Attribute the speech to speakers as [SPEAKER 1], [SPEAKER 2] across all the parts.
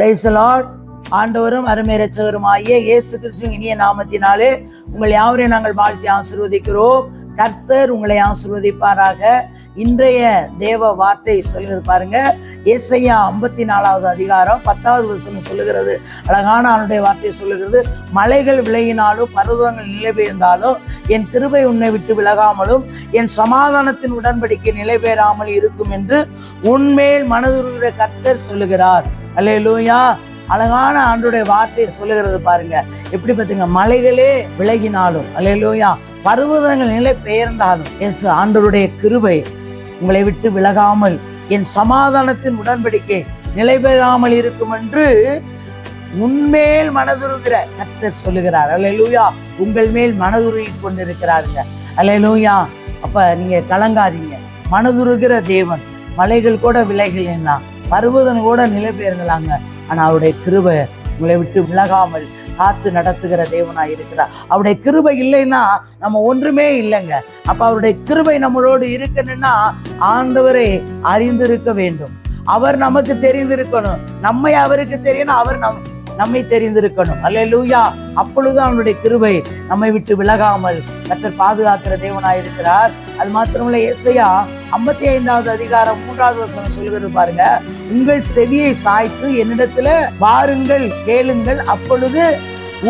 [SPEAKER 1] Price Lord ஆண்டவரும் அருமை ரட்சகருமாகிய இயேசு கிறிஸ்துவின் இனிய நாமத்தினாலே உங்கள் யாவரையும் நாங்கள் வாழ்த்தி ஆசீர்வதிக்கிறோம். கர்த்தர் உங்களை ஆசிர்வதிப்பாராக. இன்றைய தேவ வார்த்தை சொல்கிறது பாருங்க. ஏசையா ஐம்பத்தி நாலாவது அதிகாரம் பத்தாவது வசனம் சொல்லுகிறது. அழகான அவனுடைய வார்த்தை சொல்லுகிறது. மலைகள் விலகினாலும் பருவங்கள் நிலை பெயர்ந்தாலும் என் கிருபை உன்னை விட்டு விலகாமலும் என் சமாதானத்தின் உடன்படிக்கை நிலை பெறாமல் இருக்கும் என்று உன்மேல் மனதுருகிற கர்த்தர் சொல்லுகிறார். அல்லேலூயா. அழகான ஆண்டுடைய வார்த்தையை சொல்லுகிறது பாருங்க. எப்படி பார்த்தீங்க? மலைகளே விலகினாலும் அல்லேலூயா. பருவதங்கள் நிலை பெயர்ந்தாலும் எஸ் ஆண்டருடைய கிருபை உங்களை விட்டு விலகாமல் என் சமாதானத்தின் உடன்படிக்கை நிலை பெறாமல் இருக்கும் என்று உன்மேல் மனதுருகிற கர்த்தர் சொல்லுகிறார். அல்லையிலூயா உங்கள் மேல் மனதுருகி கொண்டிருக்கிறாருங்க. அல்லையிலூயா அப்ப நீங்க கலங்காதீங்க. மனதுருகிற தேவன் மலைகள் கூட விலைகள் என்ன பருவதன் கூட நிலை பெயர்களாங்க. ஆனா அவருடைய கிருபை உங்களை விட்டு விலகாமல் காத்து நடத்துகிற தேவனா இருக்கிறார். அவருடைய கிருபை இல்லைன்னா நம்ம ஒன்றுமே இல்லைங்க. அப்ப அவருடைய கிருபை நம்மளோடு இருக்கணும்னா ஆண்டவரை அறிந்திருக்க வேண்டும். அவர் நமக்கு தெரிந்திருக்கணும். நம்மை அவருக்கு தெரியணும். அவர் நம் நம்மை தெரிந்திருக்கணும். அல்ல லூயா அப்பொழுது அவனுடைய கிருபை நம்மை விட்டு விலகாமல் கத்தர் பாதுகாக்கிற தேவனாய் இருக்கிறார் அது மாத்திரமல்ல ஏசையா ஐம்பத்தி ஐந்தாவது அதிகாரம் மூன்றாவது வசனம் சொல்லுகிறது பாருங்க. உங்கள் செவியை சாய்த்து என்னிடத்துல பாருங்கள் கேளுங்கள். அப்பொழுது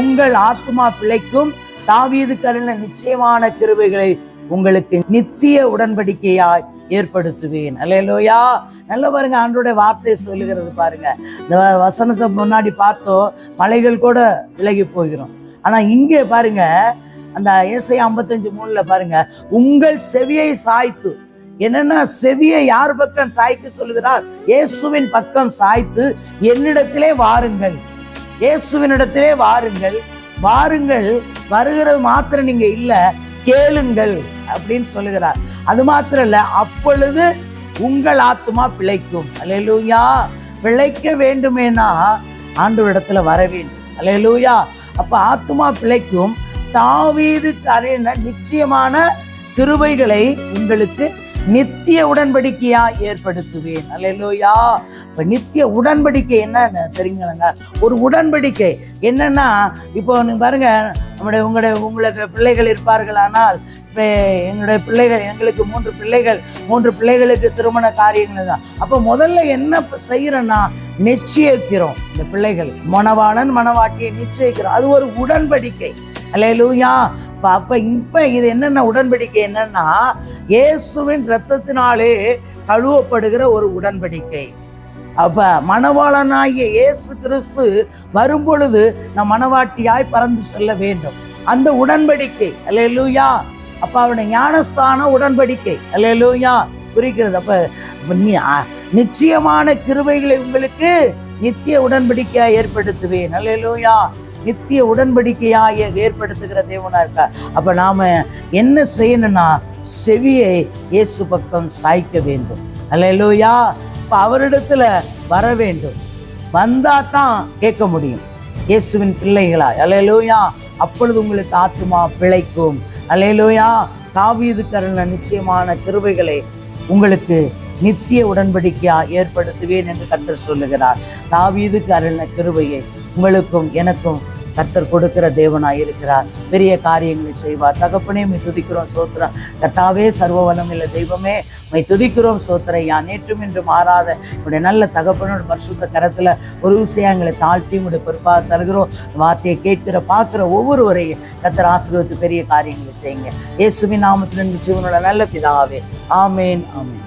[SPEAKER 1] உங்கள் ஆத்மா பிழைக்கும். தாவீது கருண நிச்சயமான கிருவைகளை உங்களுக்கு நித்திய உடன்படிக்கையாய் ஏற்படுத்துவேன். அல்லேலூயா. நல்ல பாருங்க ஆண்டோட வார்த்தை சொல்லுகிறது பாருங்க. இந்த வசனத்தை முன்னாடி பார்த்தோம் மலைகள் கூட விலகி போகிறோம். ஆனா இங்கே பாருங்க அந்த ஏசை ஐம்பத்தஞ்சு மூணில் பாருங்க உங்கள் செவியை சாய்த்து. என்னன்னா செவியை யார் பக்கம் சாய்த்து சொல்லுகிறார்? இயேசுவின் பக்கம் சாய்த்து என்னிடத்திலே வாருங்கள். இயேசுவினிடத்திலே வாருங்கள். வாருங்கள் வருகிறது மாத்திரம் நீங்க இல்ல கேளுங்கள் அப்படின்னு சொல்லுகிறார். அது மாத்திரம் இல்ல அப்பொழுது உங்கள் ஆத்மா பிழைக்கும். அலையலூயா பிழைக்க வேண்டுமேனா ஆண்டவரிடத்துல வர வேண்டும். அலையலூயா அப்ப ஆத்மா பிழைக்கும். தாவீதுக்கு அறிந்த நிச்சயமான கிருபைகளை உங்களுக்கு நித்திய உடன்படிக்கையா ஏற்படுத்துவேன். அல்லேலூயா. இப்ப நித்திய உடன்படிக்கை என்ன தெரியுங்களங்க. ஒரு உடன்படிக்கை என்னன்னா இப்போ பாருங்க நம்முடைய உங்களுடைய உங்களுக்கு பிள்ளைகள் இருப்பார்களானால் இப்போ எங்களுடைய பிள்ளைகள் எங்களுக்கு மூன்று பிள்ளைகள் மூன்று பிள்ளைகளுக்கு திருமண காரியங்கள் தான் அப்போ முதல்ல என்ன செய்கிறேன்னா நிச்சயிக்கிறோம். இந்த பிள்ளைகள் மணவாளன் மணவாட்டியை நிச்சயிக்கிறோம். அது ஒரு உடன்படிக்கை. அல்லேலூயா அப்ப அப்போ இப்போ இது என்னென்ன உடன்படிக்கை என்னன்னா இயேசுவின் ரத்தத்தினாலே கழுவப்படுகிற ஒரு உடன்படிக்கை. அப்ப மணவாளனாகிய இயேசு கிறிஸ்து வரும்பொழுது நம் மணவாட்டியாய் பறந்து செல்ல வேண்டும். அந்த உடன்படிக்கை அல்லேலூயா அப்ப அவனை ஞானஸ்தான உடன்படிக்கை அல்லேலூயா குறிக்கிறது அப்ப நிச்சயமான கிருபைகளை உங்களுக்கு நித்திய உடன்படிக்கையா ஏற்படுத்துவேன் அல்லேலூயா நித்திய உடன்படிக்கையாக ஏற்படுத்துகிற தேவனாக இருக்கா? அப்போ நாம் என்ன செய்யணும்னா செவியை இயேசு பக்கம் சாய்க்க வேண்டும். அல்லையா இப்போ அவரிடத்துல வர வேண்டும். வந்தால் தான் கேட்க முடியும். இயேசுவின் பிள்ளைகளா அல்லேலூயா அப்பொழுது உங்களுக்கு ஆத்துமா பிழைக்கும். அல்லேலூயா தாவீது கருண நிச்சயமான கிருவைகளை உங்களுக்கு நித்திய உடன்படிக்கையா ஏற்படுத்துவேன் என்று கத்தர் சொல்லுகிறார். தாவீதுக்கு கருண கிருவையை உங்களுக்கும் எனக்கும் கர்த்தர் கொடுக்கிற தேவனாய் இருக்கிறார். பெரிய காரியங்களை செய்வார். தகப்பனே மை துதிக்கிறோம் சோத்ரா. கர்த்தாவே சர்வ இல்லை தெய்வமே மை துதிக்கிறோம் சோத்திரையா நேற்றும் இன்று மாறாத உடைய நல்ல தகப்பனோட பரிசுத்த கரத்தில் ஒரு விஷயங்களை தாழ்த்தி உங்களுடைய பொறுப்பாக தருகிறோம். வார்த்தையை கேட்கிற பார்க்குற ஒவ்வொருவரையும் கர்த்தர் ஆசீர்வத்து பெரிய காரியங்களை செய்யுங்க. இயேசுவின் நாமத்தில் ஜீவனோட நல்ல பிதாவே. ஆமேன் ஆமேன்.